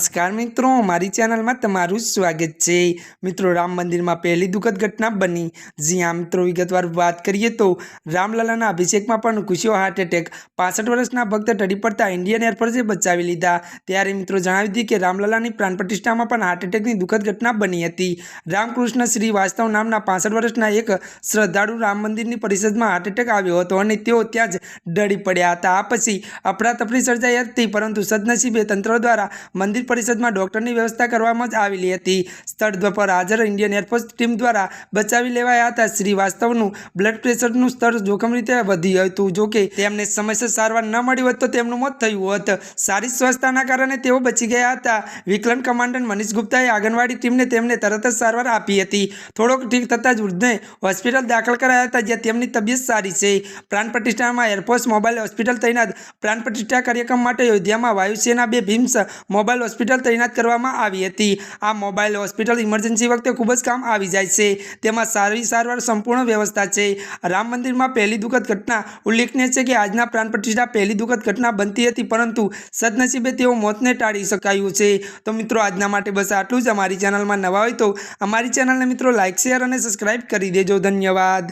નમસ્કાર મિત્રો, મારી ચેનલમાં તમારું સ્વાગત છે. મિત્રો, રામ મંદિરમાં પહેલી દુઃખદ ઘટના બની. જી હા, મિત્રો, વિગતવાર વાત કરીએ તો રામલલાના અભિષેકમાં પણ ઘૂસ્યો હાર્ટ એટેક પાસઠ વર્ષના ભક્ત ટડી પડતા ઇન્ડિયન એરફોર્સે બચાવી લીધા. ત્યારે મિત્રો જણાવી દીધી કે રામલલાની પ્રાણ પ્રતિષ્ઠામાં પણ હાર્ટ એટેકની દુઃખદ ઘટના બની હતી. રામકૃષ્ણ શ્રી વાસ્તવ નામના પાસઠ વર્ષના એક શ્રદ્ધાળુ રામ મંદિરની પરિષદમાં હાર્ટ એટેક આવ્યો હતો અને તેઓ ત્યાં જ ડળી પડ્યા હતા. આ પછી અફડાતફડી સર્જાઈ હતી, પરંતુ સદનસીબે તંત્ર દ્વારા મંદિર પરિષદમાં ડોક્ટરની વ્યવસ્થા કરવામાં જ આવેલી હતી. સ્થળ પર હાજર ઇન્ડિયન એરફોર્સ ટીમ દ્વારા બચાવી લેવાયા હતા. શ્રીવાસ્તવનું બ્લડ પ્રેશરનું સ્તર જોખમ રીતે વધ્યું હતું. જોકે તેમને સમયસર સારવાર ન મળી હોત તો તેમનું મોત થયું હોત. સારી સ્વસ્થતાના કારણે તેઓ બચી ગયા હતા. વિકલન કમાન્ડન્ટ મનીષ ગુપ્તાએ આંગણવાડી ટીમને તેમને તરત જ સારવાર આપી હતી. થોડોક ઠીક થતાં જ વૃદ્ધને હોસ્પિટલ દાખલ કરાયા હતા, જ્યાં તેમની તબિયત સારી છે. પ્રાણ પ્રતિષ્ઠામાં એરફોર્સ મોબાઈલ હોસ્પિટલ તૈનાત પ્રાણ પ્રતિષ્ઠા કાર્યક્રમ માટે યોધ્યામાં વાયુસેના બે ભીમ્સ મોબાઈલ હોસ્પિટલ તૈનાત કરવામાં આવી હતી. આ મોબાઈલ હોસ્પિટલ ઇમરજન્સી વખતે ખૂબ જ કામ આવી જાય છે. તેમાં સારી સારવાર સંપૂર્ણ વ્યવસ્થા છે. રામ મંદિરમાં પહેલી દુઃખદ ઘટના ઉલ્લેખનીય છે કે આજના પ્રાણ પ્રતિષ્ઠા પહેલી દુઃખદ ઘટના બનતી હતી, પરંતુ સદનસીબે તેઓ મોતને ટાળી શકાયું છે. તો મિત્રો, આજના માટે બસ આટલું જ. અમારી ચેનલમાં નવા હોય તો અમારી ચેનલને મિત્રો લાઇક શેર અને સબસ્ક્રાઈબ કરી દેજો. ધન્યવાદ.